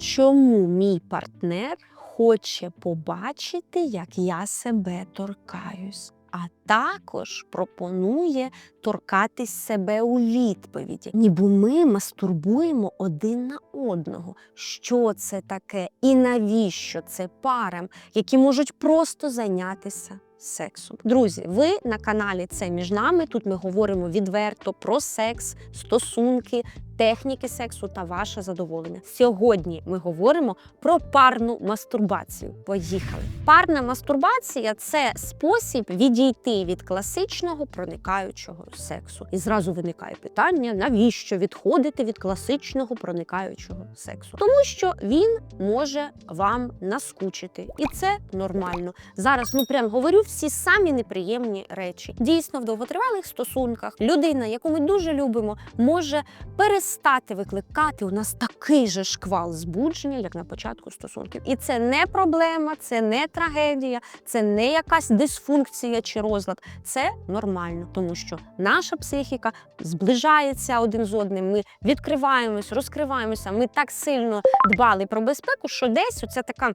чому мій партнер хоче побачити, як я себе торкаюсь. А також пропонує торкатись себе у відповіді, ніби ми мастурбуємо один на одного. Що це таке і навіщо це парам, які можуть просто зайнятися сексом? Друзі, ви на каналі Це між нами. Тут ми говоримо відверто про секс, стосунки, техніки сексу та ваше задоволення. Сьогодні ми говоримо про парну мастурбацію. Поїхали! Парна мастурбація це спосіб відійти від класичного проникаючого сексу. І зразу виникає питання: навіщо відходити від класичного проникаючого сексу? Тому що він може вам наскучити, і це нормально. Зараз ну прям говорю всі самі неприємні речі. Дійсно, в довготривалих стосунках людина, яку ми дуже любимо, може перестати викликати у нас такий же шквал збудження, як на початку стосунків. І це не проблема, це не трагедія, це не якась дисфункція чи розлад. Це нормально, тому що наша психіка зближається один з одним. Ми відкриваємось, розкриваємося. Ми так сильно дбали про безпеку, що десь оця така.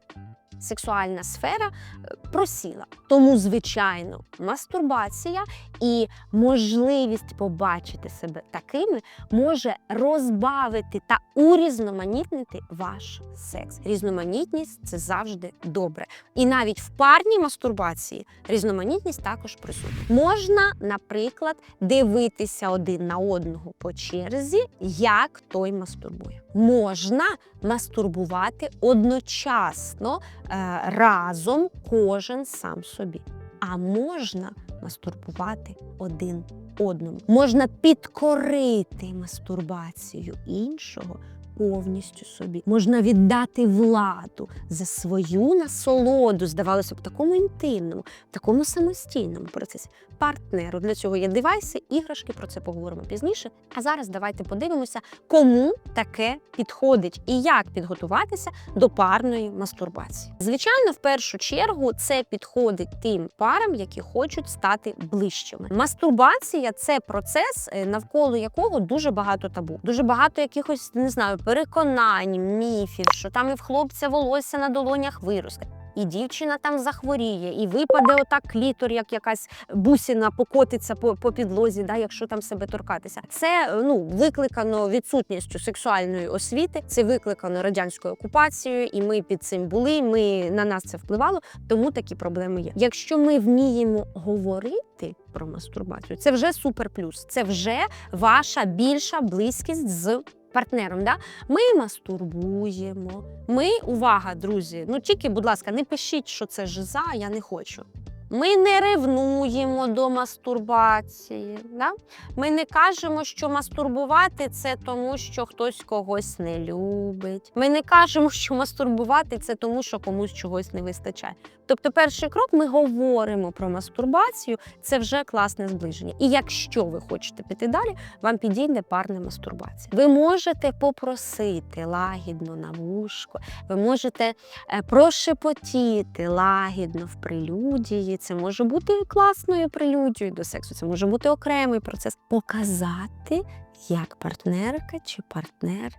Сексуальна сфера е, просіла. Тому, звичайно, мастурбація і можливість побачити себе такими може розбавити та урізноманітнити ваш секс. Різноманітність це завжди добре. І навіть в парній мастурбації різноманітність також присутня. Можна, наприклад, дивитися один на одного по черзі, як той мастурбує. Можна мастурбувати одночасно е, разом, кожен сам собі. А можна мастурбувати один одному. Можна підкорити мастурбацію іншого повністю собі. Можна віддати владу за свою насолоду, здавалося б, такому інтимному, такому самостійному процесі. Партнеру для цього є девайси, іграшки. Про це поговоримо пізніше. А зараз давайте подивимося, кому таке підходить і як підготуватися до парної мастурбації. Звичайно, в першу чергу це підходить тим парам, які хочуть стати ближчими. Мастурбація це процес, е, навколо якого дуже багато табу, дуже багато якихось не знаю переконань, міфів, що там і в хлопця волосся на долонях виросте. І дівчина там захворіє, і випаде отак клітор, як якась бусіна покотиться по, по підлозі, да, якщо там себе торкатися. Це ну викликано відсутністю сексуальної освіти, це викликано радянською окупацією, і ми під цим були. Ми на нас це впливало, тому такі проблеми є. Якщо ми вміємо говорити про мастурбацію, це вже супер плюс. Це вже ваша більша близькість з партнером. Да? Ми мастурбуємо. Ми, увага, друзі. Ну тільки, будь ласка, не пишіть, що це жиза, я не хочу. Ми не ревнуємо до мастурбації. Да? Ми не кажемо, що мастурбувати це тому, що хтось когось не любить. Ми не кажемо, що мастурбувати це тому, що комусь чогось не вистачає. Тобто, перший крок ми говоримо про мастурбацію, це вже класне зближення. І якщо ви хочете піти далі, вам підійде парна мастурбація. Ви можете попросити лагідно на вушко, ви можете е, прошепотіти лагідно в прелюдії. Це може бути класною прелюдією до сексу, це може бути окремий процес. Показати, як партнерка чи партнер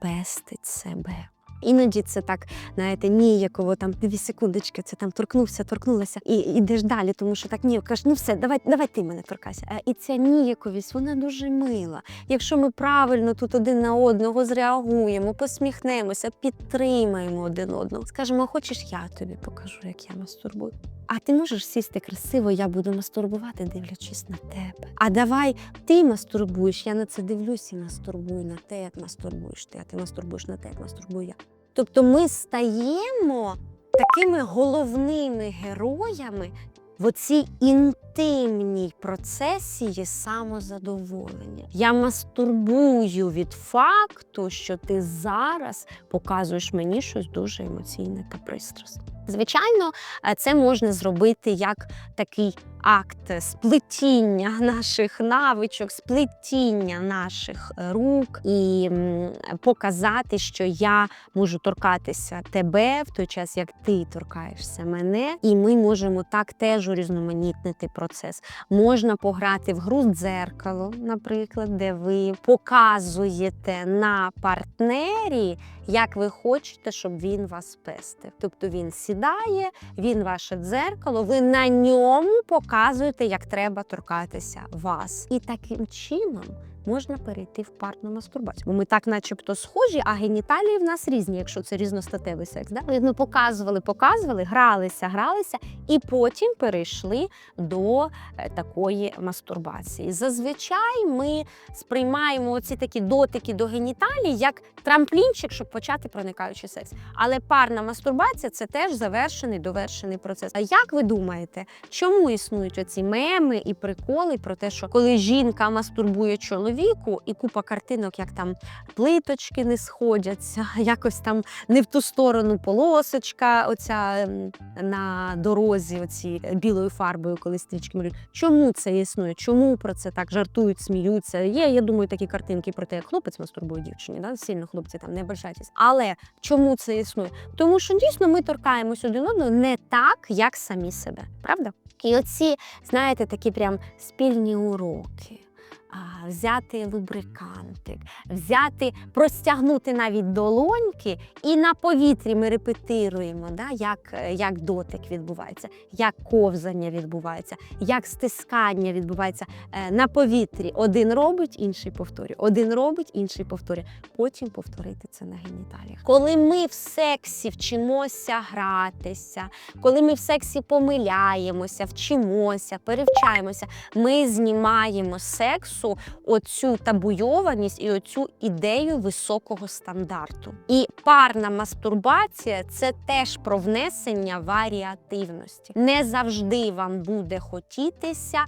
пестить себе. Іноді це так, знаєте, ніяково там дві секундочки, це там торкнувся, торкнулася, і йдеш далі, тому що так ні, кажеш, ну все, давай, давай ти мене торкайся. І ця ніяковість, вона дуже мила. Якщо ми правильно тут один на одного зреагуємо, посміхнемося, підтримаємо один одного, скажемо, хочеш, я тобі покажу, як я мастурбую. А ти можеш сісти красиво, я буду мастурбувати, дивлячись на тебе. А давай ти мастурбуєш, я на це дивлюсь і мастурбую на те, як мастурбуєш ти, а ти мастурбуєш на те, як мастурбую я. Тобто ми стаємо такими головними героями в оцій інтимній процесії самозадоволення. Я мастурбую від факту, що ти зараз показуєш мені щось дуже емоційне та пристрасне. Звичайно, е, це можна зробити як такий акт сплетіння наших навичок, сплетіння наших е, рук і показати, що я можу торкатися тебе в той час, як ти торкаєшся мене, і ми можемо так теж урізноманітнити процес. Можна пограти в гру дзеркало, наприклад, де ви показуєте на партнері, як ви хочете, щоб він вас пестив. Тобто він сідає, він ваше дзеркало, ви на ньому показуєте, як треба торкатися вас. І таким чином. Можна перейти в парну мастурбацію. Бо ми так, начебто, схожі, а геніталії в нас різні, якщо це різностатевий секс. Да? Ми показували, показували, гралися, гралися, і потім перейшли до е, такої мастурбації. Зазвичай ми сприймаємо оці такі дотики до геніталій як трамплінчик, щоб почати проникаючий секс. Але парна мастурбація це теж завершений довершений процес. А як ви думаєте, чому існують оці меми і приколи про те, що коли жінка мастурбує чоловіку, і купа картинок, як там плиточки не сходяться, якось там не в ту сторону полосочка, оця ем, на дорозі, оці білою фарбою, коли стрічки малюють. Чому це існує? Чому про це так жартують, сміються? Є, я думаю, такі картинки про те, як хлопець мастурбує дівчині. Да? Сильно хлопці там не ображайтесь. Але чому це існує? Тому що дійсно ми торкаємось один одного не так, як самі себе, правда? І оці, знаєте, такі прям спільні уроки. Взяти лубрикантик, взяти, простягнути навіть долоньки, і на повітрі ми репетируємо, да, як, як дотик відбувається, як ковзання відбувається, як стискання відбувається е, на повітрі. Один робить, інший повторює. Один робить, інший повторює. Потім повторити це на геніталіях. Коли ми в сексі вчимося гратися, коли ми в сексі помиляємося, вчимося, перевчаємося, ми знімаємо з сексу оцю табуйованість і оцю ідею високого стандарту. І парна мастурбація це теж про внесення варіативності. Не завжди вам буде хотітися.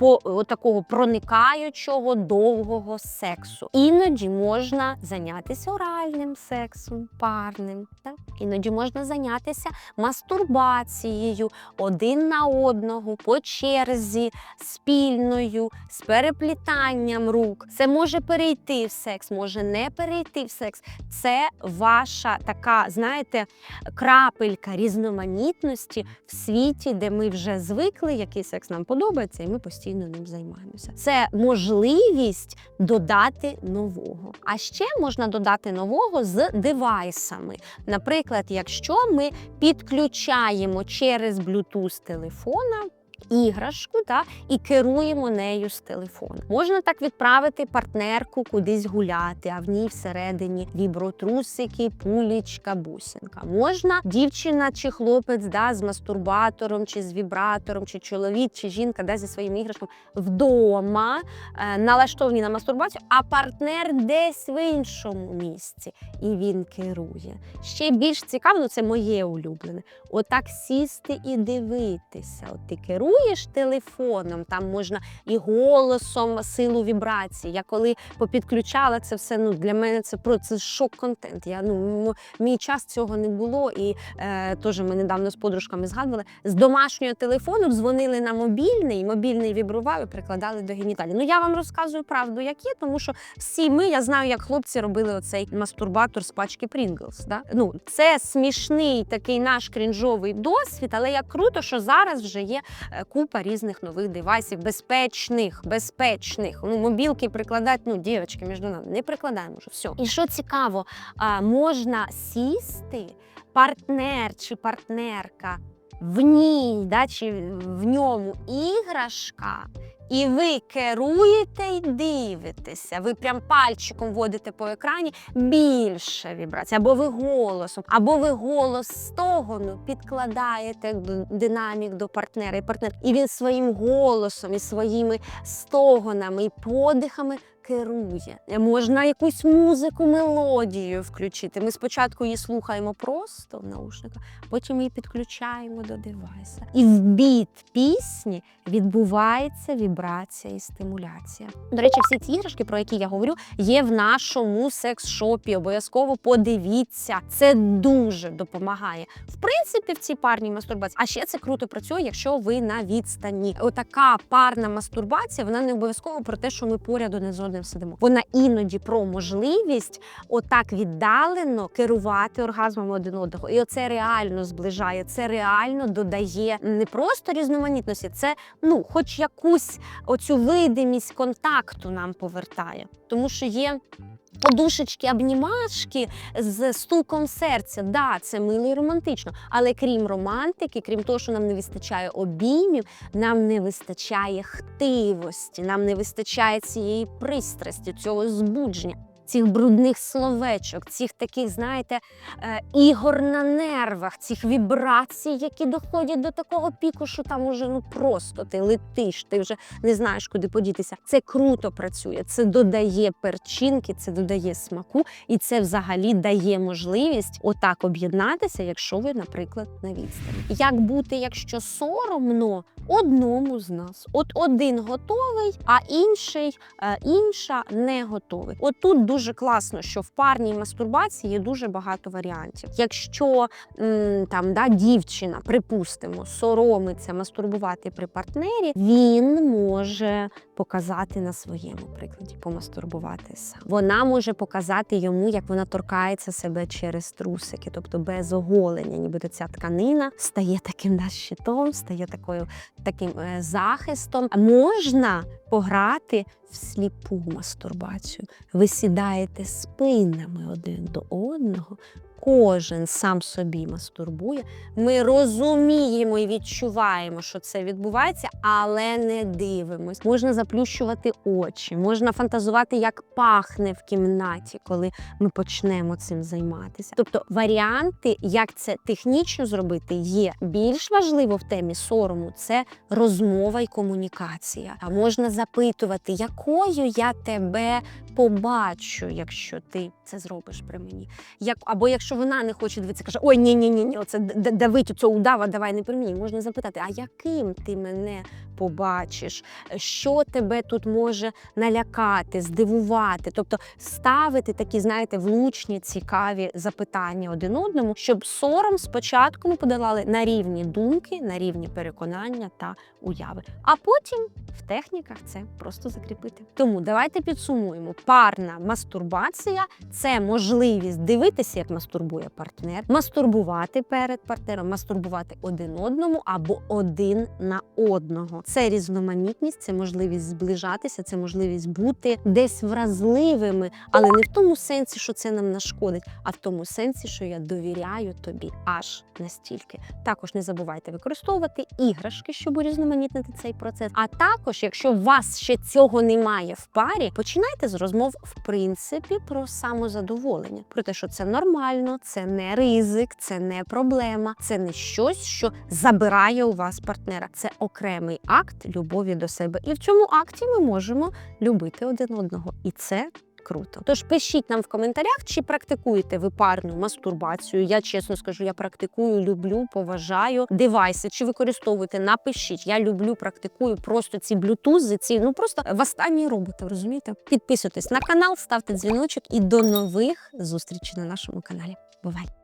По такого проникаючого довгого сексу. Іноді можна зайнятися оральним сексом, парним. Так? Іноді можна зайнятися мастурбацією один на одного по черзі, спільною, з переплітанням рук. Це може перейти в секс, може не перейти в секс. Це ваша така, знаєте, крапелька різноманітності в світі, де ми вже звикли, який секс нам подобається, і ми постійно ним займаємося. Це можливість додати нового. А ще можна додати нового з девайсами. Наприклад, якщо ми підключаємо через Bluetooth телефона. Іграшку та і керуємо нею з телефону. Можна так відправити партнерку кудись гуляти, а в ній всередині вібротрусики, пулічка, бусинка. Можна дівчина чи хлопець да, з мастурбатором, чи з вібратором, чи чоловік, чи жінка да, зі своїм іграшком вдома е, налаштовані на мастурбацію, а партнер десь в іншому місці. І він керує. Ще більш цікаво, ну це моє улюблене. Отак сісти і дивитися. От ти керуєш телефоном, там можна і голосом силу вібрації. Я коли попідключала це все, ну для мене це про це шок-контент. Я ну мій час цього не було, і е, теж ми недавно з подружками згадували. З домашнього телефону дзвонили на мобільний, мобільний вібрував і прикладали до геніталії. Ну я вам розказую правду, як є, тому що всі ми, я знаю, як хлопці робили оцей мастурбатор з пачки Pringles. Да? Ну це смішний такий наш крінжовий досвід, але як круто, що зараз вже є е, купа різних нових девайсів, безпечних, безпечних. Ну, мобілки прикладати, ну, дівчатки, між нами, не прикладаємо вже все. І що цікаво, можна сісти, партнер чи партнерка в ній, да, чи в ньому іграшка. І ви керуєте і дивитеся. Ви прям пальчиком водите по екрані більше вібрацій, або ви голосом, або ви голос стогону підкладаєте динамік до партнера і партнер. І він своїм голосом і своїми стогонами і подихами керує. Можна якусь музику, мелодію включити. Ми спочатку її слухаємо просто в наушниках, потім її підключаємо до девайса. І в біт пісні відбувається вібрація і стимуляція. До речі, всі ці іграшки, про які я говорю, є в нашому секс-шопі. Обов'язково подивіться. Це дуже допомагає. В принципі, в цій парній мастурбації. А ще це круто працює, якщо ви на відстані. Отака парна мастурбація, вона не обов'язково про те, що ми поряд один з одним сидимо. Вона іноді про можливість отак віддалено керувати оргазмом один одного. І оце реально зближає, це реально додає не просто різноманітності, це ну, хоч якусь оцю видимість контакту нам повертає. Тому що є. Подушечки, обнімашки з стуком серця. Да, це мило і романтично. Але крім романтики, крім того, що нам не вистачає обіймів, нам не вистачає хтивості, нам не вистачає цієї пристрасті, цього збудження. Цих брудних словечок, цих таких, знаєте, е, ігор на нервах, цих вібрацій, які доходять до такого піку, що там уже ну просто ти летиш, ти вже не знаєш, куди подітися. Це круто працює, це додає перчинки, це додає смаку, і це взагалі дає можливість отак об'єднатися, якщо ви, наприклад, на відстані. Як бути, якщо соромно одному з нас? От один готовий, а інший, е, інша не готовий. От тут дуже класно, що в парній мастурбації є дуже багато варіантів. Якщо там да, дівчина, припустимо, соромиться мастурбувати при партнері, він може показати на своєму прикладі, помастурбувати сам. Вона може показати йому, як вона торкається себе через трусики, тобто без оголення, нібито ця тканина стає таким да, щитом, стає такою таким е, захистом. Можна пограти в сліпу мастурбацію. Ви сідаєте спинами один до одного. Кожен сам собі мастурбує. Ми розуміємо і відчуваємо, що це відбувається, але не дивимось. Можна заплющувати очі, можна фантазувати, як пахне в кімнаті, коли ми почнемо цим займатися. Тобто варіанти, як це технічно зробити, є більш важливо в темі сорому це розмова і комунікація. А можна запитувати, якою я тебе побачу, якщо ти це зробиш при мені. Як або якщо вона не хоче дивитися, каже: Ой, ні, ні, ні, ні, оце давить оцього удава, давай не при мені. Можна запитати, а яким ти мене побачиш? Що тебе тут може налякати, здивувати? Тобто ставити такі, знаєте, влучні, цікаві запитання один одному, щоб сором спочатку ми подолали на рівні думки, на рівні переконання та уяви. А потім в техніках це просто закріпити. Тому давайте підсумуємо: парна мастурбація це можливість дивитися, як мастурбує партнер, мастурбувати перед партнером, мастурбувати один одному або один на одного. Це різноманітність, це можливість зближатися, це можливість бути десь вразливими, але не в тому сенсі, що це нам нашкодить, а в тому сенсі, що я довіряю тобі аж настільки. Також не забувайте використовувати іграшки, щоб урізноманітнити цей процес. А також, якщо у вас ще цього немає в парі, починайте з розмов в принципі про самозадоволення, про те, що це нормально, це не ризик, це не проблема, це не щось, що забирає у вас партнера. Це окремий акт любові до себе. І в цьому акті ми можемо любити один одного. І це круто. Тож пишіть нам в коментарях, чи практикуєте ви парну мастурбацію. Я чесно скажу, я практикую, люблю, поважаю девайси. Чи використовуєте? Напишіть. Я люблю, практикую просто ці блютузи, ці ну просто в останній роботи, розумієте? Підписуйтесь на канал, ставте дзвіночок і до нових зустрічей на нашому каналі. Бувай!